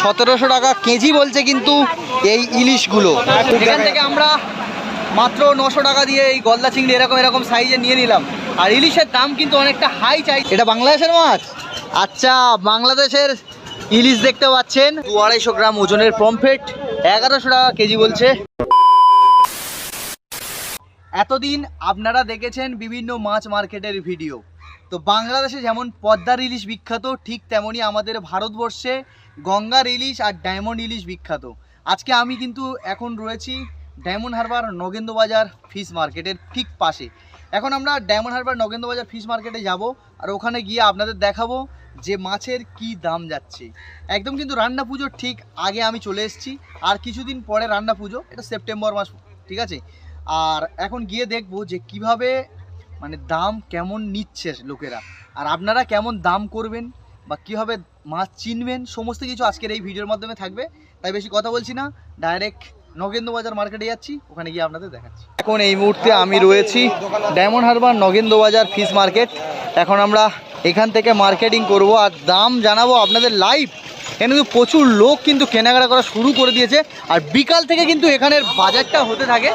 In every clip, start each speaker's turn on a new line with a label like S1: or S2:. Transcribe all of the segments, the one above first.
S1: সতেরোশো টাকা কেজি বলছে কিন্তু এই ইলিশগুলো। এখান থেকে আমরা মাত্র নশো টাকা দিয়ে এই গলদা চিংড়ি এরকম এরকম সাইজে নিয়ে নিলাম। আর ইলিশের দাম কিন্তু অনেকটা হাই চাই এটা বাংলাদেশের মাছ? আচ্ছা বাংলাদেশের ইলিশ দেখতে পাচ্ছেন। দু আড়াইশো গ্রাম ওজনের পমফ্রেট এগারোশো টাকা কেজি বলছে। এতদিন আপনারা দেখেছেন বিভিন্ন মাছ মার্কেটের ভিডিও। তো বাংলাদেশে যেমন পদ্মার ইলিশ বিখ্যাত, ঠিক তেমনই আমাদের ভারতবর্ষে গঙ্গার ইলিশ আর ডায়মন্ড ইলিশ বিখ্যাত। আজকে আমি কিন্তু এখন রয়েছি ডায়মন্ড হারবার নগেন্দ্র বাজার ফিশ মার্কেটের ঠিক পাশে। এখন আমরা ডায়মন্ড হারবার নগেন্দ্র বাজার ফিশ মার্কেটে যাব আর ওখানে গিয়ে আপনাদের দেখাবো যে মাছের কি দাম যাচ্ছে। একদম কিন্তু রান্না পুজোর ঠিক আগে আমি চলে এসেছি। আর কিছুদিন পরে রান্না পুজো, এটা সেপ্টেম্বর মাস, ঠিক আছে? আর এখন গিয়ে দেখব যে কীভাবে মানে দাম কেমন নিচ্ছে লোকেরা। আর আপনারা কেমন দাম করবেন বা কীভাবে মাছ চিনবেন সমস্ত কিছু আজকের এই ভিডিওর মাধ্যমে থাকবে। তাই বেশি কথা বলছি না ডাইরেক্ট নগেন্দ্র বাজার মার্কেটে যাচ্ছি ওখানে গিয়ে আপনাদের দেখাচ্ছি। এখন এই মুহূর্তে আমি রয়েছি ডায়মন্ড হারবার নগেন্দ্র বাজার ফিশ মার্কেট এখন আমরা এখান থেকে মার্কেটিং করব আর দাম জানাব আপনাদের লাইভ এখানে কিন্তু প্রচুর লোক কিন্তু কেনাকাটা করা শুরু করে দিয়েছে আর বিকাল থেকে কিন্তু এখানের বাজারটা হতে থাকে।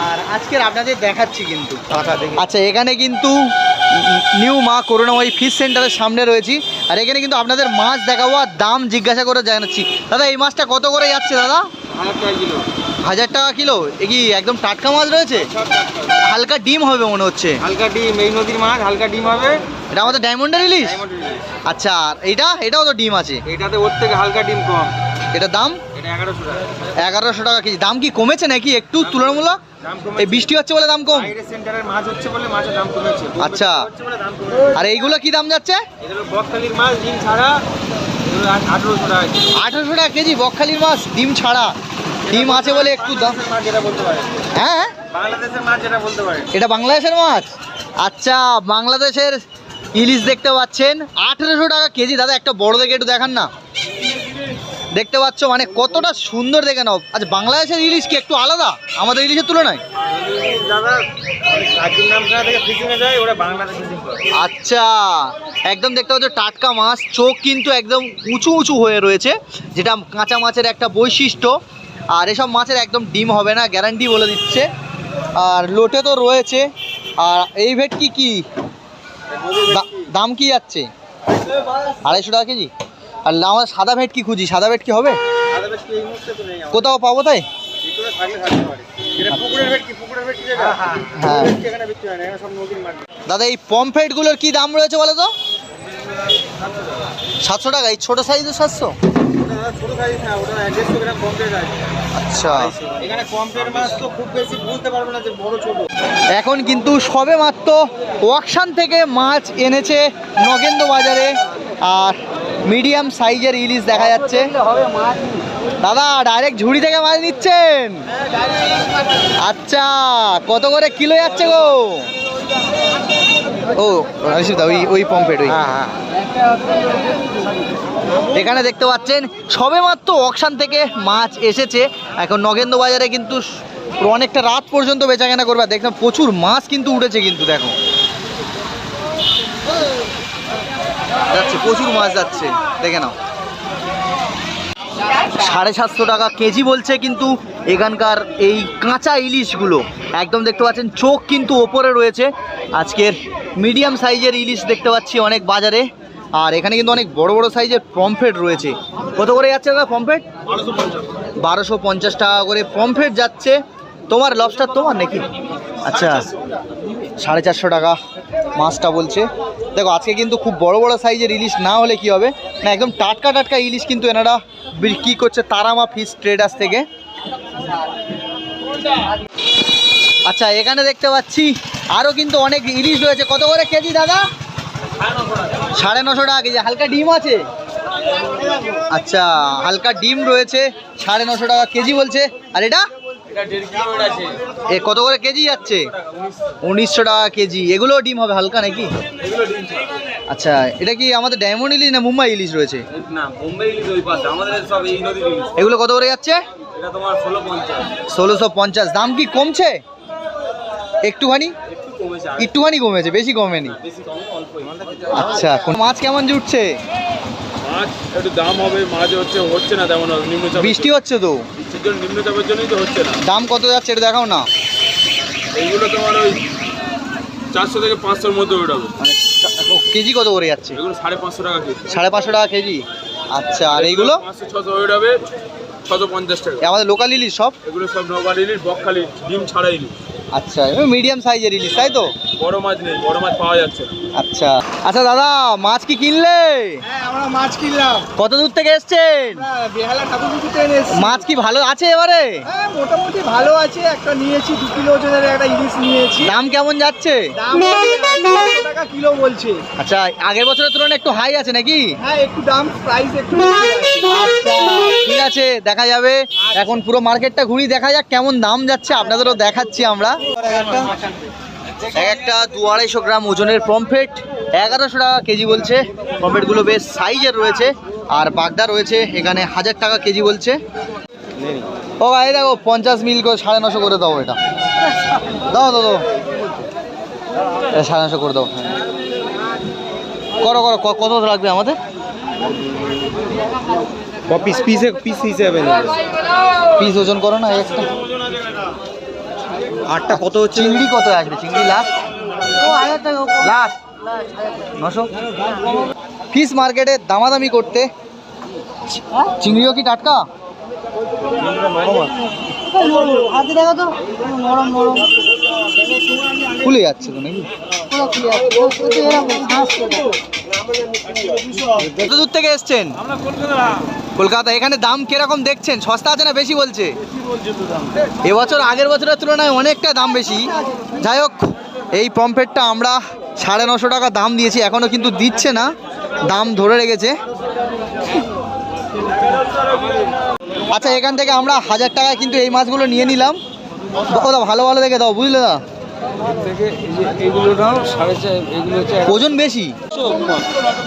S1: আর আজকের আপনাদের দেখাচ্ছি কিন্তু। আচ্ছা এখানে কিন্তু নিউ মা করুণাময়ী ফিশ সেন্টারের সামনে রয়েছি। আর এখানে কিন্তু আপনাদের মাছ দেখাবো আর দাম জিজ্ঞাসা করে জানাচ্ছি। দাদা এই মাছটা কত করে যাচ্ছে দাদা? হাজার টাকা কিলো। এ কি একদম টাটকা মাছ রয়েছে? হালকা ডিম হবে মনে হচ্ছে।
S2: হালকা ডিম এই নদীর মাছ হালকা ডিম হবে।
S1: এটা আমাদের ডায়মন্ডের ইলিশ? আচ্ছা আর এইটা এটাও তো ডিম আছে।
S2: এটাতে ওর থেকে হালকা ডিম কম।
S1: এটা দাম?
S2: এগারোশো টাকা।
S1: কেজি। দাম কি কমেছে নাকি একটু তুলনামূলক? এই বৃষ্টি হচ্ছে বলে দাম কম? আচ্ছা। আর এইগুলো কি দাম যাচ্ছে?
S2: বকখালির মাছ ডিম ছাড়া। আঠেরোশো টাকা কেজি।
S1: বকখালির মাছ ডিম ছাড়া। ডিম আছে বলে একটু দাম হ্যাঁ? এটা বাংলাদেশের মাছ? আচ্ছা বাংলাদেশের ইলিশ দেখতে পাচ্ছেন। আঠেরোশো টাকা কেজি। দাদা একটা বড় দেখে একটু দেখান না। দেখতে পাচ্ছ মানে কতটা সুন্দর দেখে নাও। আচ্ছা বাংলাদেশের ইলিশ কি একটু আলাদা? আমাদের ইলিশের তুলনায়? আচ্ছা একদম দেখতে পাচ্ছ টাটকা মাছ চোখ কিন্তু একদম উঁচু উঁচু হয়ে রয়েছে যেটা কাঁচা মাছের একটা বৈশিষ্ট্য। আর এসব মাছের একদম ডিম হবে না গ্যারান্টি বলে দিচ্ছে। আর লোটে তো রয়েছে। আর এই ভেটকি কি? দাম কি যাচ্ছে? আড়াইশো টাকা কেজি? আর আমার সাদা ভেটকি খুঁজি সাদা ভেটকি হবে। কোথাও পাবো তাই? হ্যাঁ।
S2: হয়। না
S1: দাদা এই পমফ্রেটগুলোর কি দাম রয়েছে বলো তো? সাতশো টাকা এই ছোটো সাইজের সাতশো?
S2: সাইজ না আছে।
S1: আচ্ছা।
S2: এখানে পমপ্লেট মাছ তো খুব বেশি বুঝতে পারবে না যে বড় ছোট।
S1: এখন কিন্তু সবে মাত্র ওয়াকশান থেকে মাছ এনেছে নগেন্দ্র বাজারে আর মিডিয়াম সাইজের ইলিশ দেখা যাচ্ছে। দাদা ডাইরেক্ট ঝুড়ি থেকে মাছ নিচ্ছেন? আচ্ছা কত করে কিলো যাচ্ছে গো? ও দা ওই ওই পম্পেট ওই। এখানে দেখতে পাচ্ছেন সবে মাত্র অকশান থেকে মাছ এসেছে। এখন নগেন্দ্র বাজারে কিন্তু অনেকটা রাত পর্যন্ত বেচাকেনা করবে। দেখলাম প্রচুর মাছ কিন্তু উঠেছে কিন্তু দেখো। যাচ্ছে, প্রচুর মাছ যাচ্ছে, দেখে নাও। সাড়ে সাতশো টাকা কেজি বলছে কিন্তু এখানকার এই কাঁচা ইলিশগুলো। একদম দেখতে পাচ্ছেন, চোখ কিন্তু ওপরে রয়েছে। আজকের মিডিয়াম সাইজের ইলিশ দেখতে পাচ্ছি অনেক বাজারে। আর এখানে কিন্তু অনেক বড় বড় সাইজের পমফ্রেট রয়েছে। কত করে যাচ্ছে দাদা পমফ্রেট? বারোশো পঞ্চাশ টাকা করে পমফ্রেট যাচ্ছে। তোমার লবস্টার তোমার নাকি? আচ্ছা সাড়ে চারশো টাকা মাছটা বলছে। দেখো, আজকে কিন্তু খুব বড় বড় সাইজের ইলিশ না হলে কি হবে? না, একদম টাটকা টাটকা ইলিশ কিন্তু এনারা বিক্রি করছে, তারামা ফিশ ট্রেডার্স থেকে। আচ্ছা এখানে দেখতে পাচ্ছি আরও কিন্তু অনেক ইলিশ রয়েছে। কত করে কেজি দাদা? সাড়ে নশো টাকা কেজি। হালকা ডিম আছে? আচ্ছা হালকা ডিম রয়েছে, সাড়ে নশো টাকা কেজি বলছে। আর এটা? এ কত করে কেজি যাচ্ছে? উনিশশো টাকা কেজি। এগুলো ডিম হবে হালকা নাকি। আচ্ছা এটা কি আমাদের ডায়মন্ড ইলিশ না মুম্বাই ইলিশ রয়েছে? এগুলো কত করে যাচ্ছে? ষোলোশো পঞ্চাশ। দাম কি কমছে? একটুখানি?
S2: একটু কমেছে আগে
S1: একটুখানি কমেছে বেশি কমেনি। আচ্ছা কোন মাছ কেমন জুটছে?
S2: মাছ
S3: একটু দাম হবে মাছ হচ্ছে হচ্ছে না তেমন নিম্নচাপ
S1: বৃষ্টি হচ্ছে তো?
S3: জন্য নিম্নচাপের জন্যই তো হচ্ছে না।
S1: দাম কত যাচ্ছে এটা দেখাও না।
S3: এইগুলো তোমার ওই চারশো থেকে পাঁচশোর মধ্যে উঠাবে
S1: মানে কেজি কত করে যাচ্ছে?
S3: এগুলো সাড়ে পাঁচশো টাকা কেজি।
S1: সাড়ে পাঁচশো টাকা কেজি? আচ্ছা আর এইগুলো?
S3: পাঁচশো ছশো উঠাবে ছশো পঞ্চাশ টাকা।
S1: আমাদের লোকাল ইলিশ সব?
S3: এগুলো সব লোকাল ইলিশ বকখালি ডিম ছাড়া ইলিশ।
S1: আচ্ছা মিডিয়াম সাইজের ইলিশ তাই তো?
S3: বড় মাছ নেই বড় মাছ পাওয়া যাচ্ছে
S1: আচ্ছা। আচ্ছা দাদা মাছ কি কিনলে?
S2: হ্যাঁ আমরা মাছ কিনলাম।
S1: কত দূর থেকে এসছেন?
S2: বেহালা ঠাকুরপুকুরতে এনেছি
S1: মাছ কি ভালো আছে এবারে?
S2: হ্যাঁ মোটামুটি ভালো আছে। একটা নিয়েছি দু কিলো ওজনের একটা ইলিশ নিয়েছি।
S1: দাম কেমন যাচ্ছে?
S2: টাকা কিলো বলছে।
S1: আচ্ছা আগের বছরের তুলনায় একটু হাই আছে নাকি?
S2: হ্যাঁ একটু দাম প্রাইস একটু।
S1: আচ্ছা। ঠিক আছে দেখা যাবে। এখন পুরো মার্কেটটা ঘুরি দেখা যাক কেমন দাম যাচ্ছে। আপনাদেরও দেখাচ্ছি আমরা। এক একটা দু আড়াইশো গ্রাম ওজনের পমফ্রেট এগারোশো টাকা কেজি বলছে। পমফ্রেটগুলো বেশ সাইজের রয়েছে আর বাগদা রয়েছে এখানে হাজার টাকা কেজি বলছে। ও ভাই দেখো পঞ্চাশ মিল করে সাড়ে নশো করে দাও এটা। দাও দাও দাও। সাড়ে নশো করে দাও। করো করো কত লাগবে আমাদের?
S2: পিস পিসে পিস হিসেবে
S1: পিস ওজন করো না একটা।
S2: আটটা কত হচ্ছে?
S1: চিংড়ি কত আসবে? চিংড়ি লাস্ট লাস্ট নশো? ফিস মার্কেটে দামাদামি করতে। চিংড়িও কি টাটকা?
S4: হাতে দেখো তো। নরম নরম।
S1: খুলে যাচ্ছে তো নাকি? দূর থেকে এসছেন? কলকাতা এখানে দাম কীরকম দেখছেন? সস্তা আছে না বেশি বলছে? এবছর আগের বছরের তুলনায় অনেকটা দাম বেশি। যাই হোক এই পম্পেটটা আমরা সাড়ে নশো টাকা দাম দিয়েছি এখনও কিন্তু দিচ্ছে না। দাম ধরে রেখেছে। আচ্ছা এখান থেকে আমরা হাজার টাকায় কিন্তু এই মাছগুলো নিয়ে নিলাম। ও দা ভালো ভালো দেখে দাও বুঝলে দা ওজন বেশি?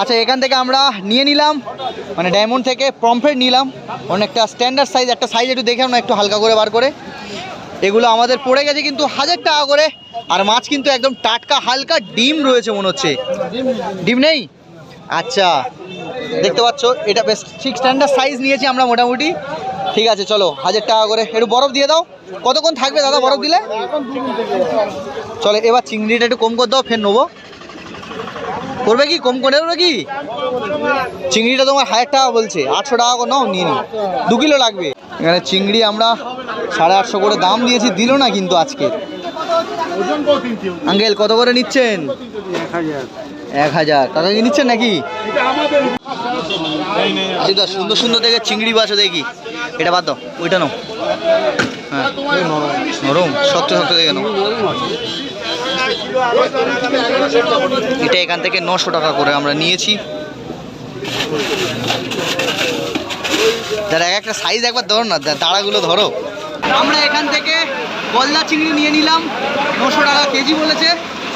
S1: আচ্ছা এখান থেকে আমরা নিয়ে নিলাম। মানে ডায়মন্ড থেকে পমফ্রেট নিলাম। অনেকটা স্ট্যান্ডার্ড সাইজ একটা সাইজ একটু দেখে না, একটু হালকা করে বার করে। এগুলো আমাদের পড়ে গেছে কিন্তু হাজার টাকা করে। আর মাছ কিন্তু একদম টাটকা, হালকা ডিম রয়েছে মনে হচ্ছে। ডিম নেই? আচ্ছা দেখতে পাচ্ছ, এটা বেশ ঠিক স্ট্যান্ডার্ড সাইজ নিয়েছি আমরা মোটামুটি। ঠিক আছে চলো হাজার টাকা করে। একটু বরফ দিয়ে দাও। কতক্ষণ থাকবে দাদা বরফ দিলে? চলো এবার চিংড়িটা একটু কম করে দাও ফের নেব। করবে কি? কম করে দেবে কি? চিংড়িটা তোমার হাজার টাকা বলছে। আটশো টাকা করে নাও নিয়ে দু কিলো লাগবে। এখানে চিংড়ি আমরা সাড়ে আটশো করে দাম দিয়েছি। দিল না কিন্তু আজকে। আঙ্কেল কত করে নিচ্ছেন? এক হাজার। টাকা কি নিচ্ছেন নাকি? সুন্দর সুন্দর দেখে চিংড়ি বাছো দেখি। এটা বাদ দাও ওইটা নাও। হ্যাঁ। নরম শক্ত শক্ত দেখে নাও। এটা এখান থেকে নশো টাকা করে আমরা নিয়েছি। যারা এক একটা সাইজ একবার ধরো না দাঁড়াগুলো ধরো। আমরা এখান থেকে গলদা চিংড়ি নিয়ে নিলাম নশো টাকা কেজি বলেছে।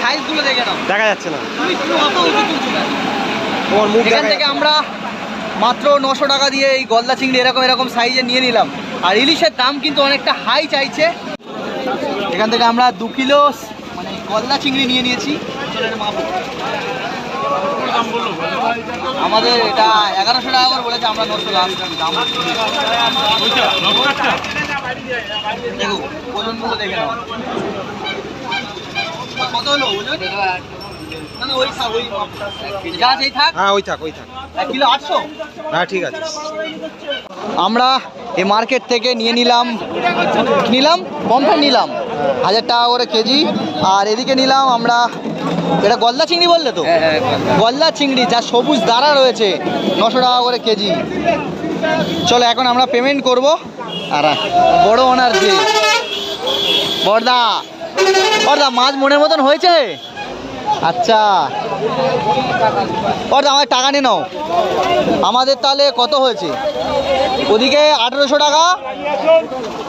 S1: সাইজগুলো দেখে নাও।
S2: দেখা যাচ্ছে না।
S1: তুমি অত উঁচু
S2: তোমার মুখ
S1: এখান থেকে আমরা মাত্র নশো টাকা দিয়ে এই গলদা চিংড়ি এরকম এরকম সাইজে নিয়ে নিলাম। আর ইলিশের দাম কিন্তু অনেকটা হাই চাইছে। এখান থেকে আমরা দু কিলো মানে গলদা চিংড়ি নিয়ে নিয়েছি। আমাদের এটা এগারোশো টাকা করে বলেছে, আমরা নশো লাস্ট দাম দেখো ওজনগুলো দেখে নাও। কত হলো
S2: হ্যাঁ ওই থাক ওই থাক।
S1: এক কিলো আটশো?
S2: হ্যাঁ ঠিক আছে।
S1: আমরা এই মার্কেট থেকে নিয়ে নিলাম নিলাম? পম্পেট নিলাম। হাজার টাকা করে কেজি। আর এদিকে নিলাম আমরা এটা গলদা চিংড়ি বললে তো? গলদা। চিংড়ি যা সবুজ দাঁড়া রয়েছে নশো টাকা করে কেজি। চলো এখন আমরা পেমেন্ট করব। আর বড় ওনার যে বড়দা বড়দা মাছ মনের মতন হয়েছে? আচ্ছা। ওটা আমার টাকা নিয়ে নাও। আমাদের তাহলে কত হয়েছে? ওদিকে আঠেরোশো টাকা,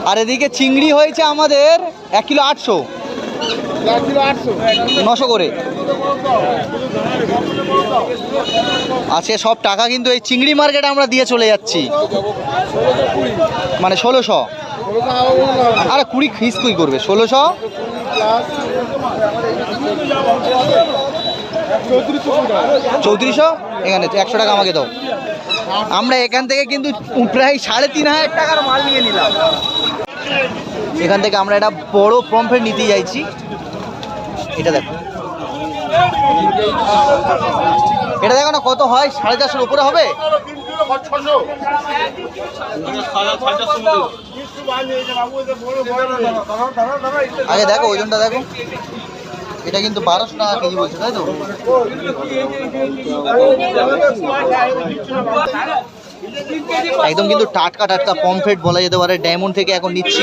S1: আর এদিকে চিংড়ি হয়েছে আমাদের এক কিলো আটশো। নশো করে। আজকে সব টাকা কিন্তু এই চিংড়ি মার্কেটে আমরা দিয়ে চলে যাচ্ছি। মানে ষোলোশো। আরে কুড়ি খিস কুই করবে, ষোলোশো? চৌত্রিশশো? এখানে একশো টাকা আমাকে দাও। আমরা এখান থেকে কিন্তু প্রায় সাড়ে তিন হাজার টাকার মাল নিয়ে নিলাম। এখান থেকে আমরা একটা বড় পম্পেট নিতে চাইছি এটা দেখো। এটা দেখো না কত হয়? সাড়ে চারশোর উপরে হবে? আগে দেখো ওজনটা দেখো। এটা কিন্তু বারোশো টাকা কেজি বলছে, তাই তো? একদম কিন্তু টাটকা টাটকা পমফ্রেট বলা যেতে পারে, ডায়মন্ড থেকে এখন নিচ্ছি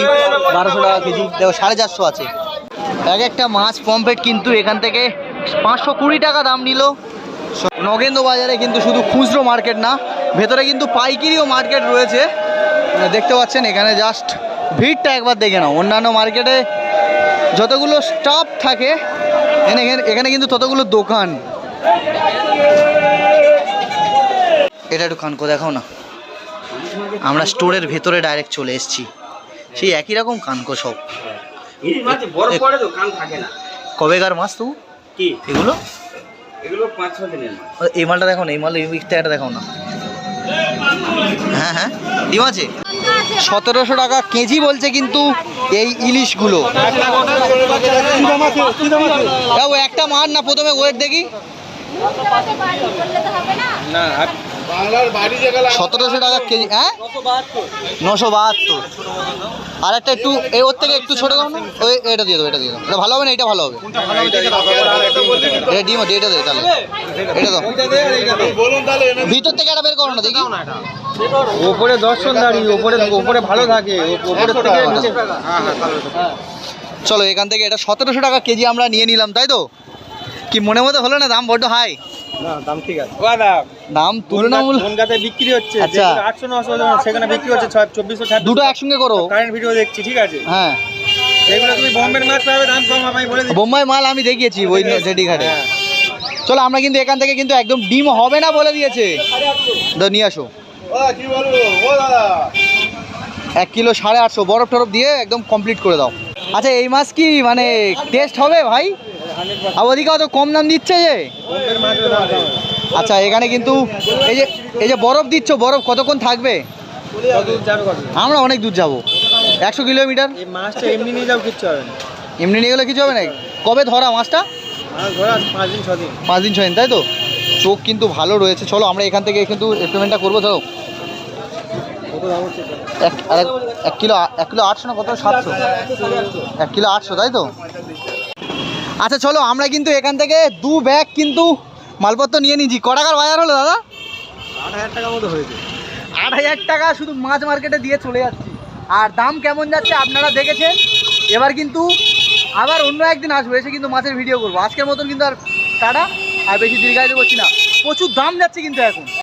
S1: বারোশো টাকা কেজি, দেখো সাড়ে চারশো আছে। এক একটা মাছ পমফ্রেট কিন্তু এখান থেকে পাঁচশো কুড়ি টাকা দাম নিল। নগেন্দ্র বাজারে কিন্তু শুধু খুচরো মার্কেট না, ভেতরে কিন্তু পাইকিরিও মার্কেট রয়েছে। মানে দেখতে পাচ্ছেন, এখানে জাস্ট ভিড়টা একবার দেখে নাও। অন্যান্য মার্কেটে যতগুলো স্টাফ থাকে এখানে এখানে কিন্তু ততগুলো দোকান। এটা একটু কানকো দেখাও না। আমরা স্টোরের ভেতরে ডাইরেক্ট চলে এসেছি। সেই একই রকম কানকো সব। কবেকার মাছ তো
S2: কি?
S1: এগুলো? এই মালটা দেখো না এই মাল এই একটা দেখাও না। হ্যাঁ হ্যাঁ। ডিম আছে? সতেরোশো টাকা কেজি বলছে কিন্তু এই ইলিশগুলো। একটা মার না প্রথমে ওয়েট দেখি।
S2: না।
S1: সতেরোশো টাকা কেজি হ্যাঁ? নশো বাহাত্তর। আর একটা একটু এই ওর থেকে একটু ছোটো দাও ওই এটা দিয়ে দেবো এটা দিয়ে দেবো এটা ভালো হবে না? এটা ভালো হবে। এটা ডিম এটা দে তাহলে। এটা দাও। ভিতর থেকে এটা বের করো না দেখি।
S2: ওপরে দর্শনদারি ওপরে ওপরে ভালো থাকে ওপরে
S1: চলো এখান থেকে এটা সতেরোশো টাকা কেজি আমরা নিয়ে নিলাম তাই তো? কি মনে মতো হলো না? দাম বড্ড হাই
S2: না দাম ঠিক আছে।
S1: দাম। তুলনামূলক
S2: বনগাতে বিক্রি হচ্ছে?
S1: আচ্ছা।
S2: আটশো নশো সেখানে বিক্রি হচ্ছে চব্বিশশো
S1: দুটো একসঙ্গে করো।
S2: কারেন্ট ভিডিও দেখছি ঠিক আছে?
S1: হ্যাঁ।
S2: এগুলো তুমি বম্বের মাছ পাবে দাম কম আমি বলে
S1: বোম্বাই মাল আমি দেখিয়েছি ওই জেডি
S2: হ্যাঁ।
S1: চলো আমরা কিন্তু এখান থেকে কিন্তু একদম ডিম হবে না বলে দিয়েছে। নিয়ে আসো। এক কিলো সাড়ে আটশো বরফ টরফ দিয়ে একদম কমপ্লিট করে দাও। আচ্ছা এই মাছ কি মানে টেস্ট হবে ভাই? আর অত কম দাম দিচ্ছে যে? আচ্ছা এখানে কিন্তু এই যে এই যে বরফ দিচ্ছ বরফ কতক্ষণ থাকবে? আমরা অনেক দূর যাব। একশো কিলোমিটার?
S2: মাছটা এমনি নিয়ে যাও কিচ্ছু হবে না।
S1: এমনি নিয়ে গেলে কিছু হবে না? কবে ধরা মাছটা?
S2: পাঁচ দিন ছ
S1: পাঁচ দিন ছয় দিন তাই তো? চোখ কিন্তু ভালো রয়েছে। চলো আমরা এখান থেকে কিন্তু পেমেন্টটা করব এক- এক কিলো এক কিলো আটশো না কত? সাতশো। এক কিলো আটশো তাই তো? আচ্ছা চলো আমরা কিন্তু এখান থেকে দু ব্যাগ কিন্তু মালপত্র নিয়ে নিয়েছি। ক টাকার বাজার হলো দাদা?
S2: আট হাজার টাকার মতো হয়েছে।
S1: আট হাজার টাকা শুধু মাছ মার্কেটে দিয়ে চলে যাচ্ছি। আর দাম কেমন যাচ্ছে আপনারা দেখেছেন? এবার কিন্তু আবার অন্য একদিন আসব এসে কিন্তু মাছের ভিডিও করব। আজকের মতন কিন্তু আর টাটা আর বেশি দীর্ঘায়িত করছি না। প্রচুর দাম যাচ্ছে কিন্তু এখন।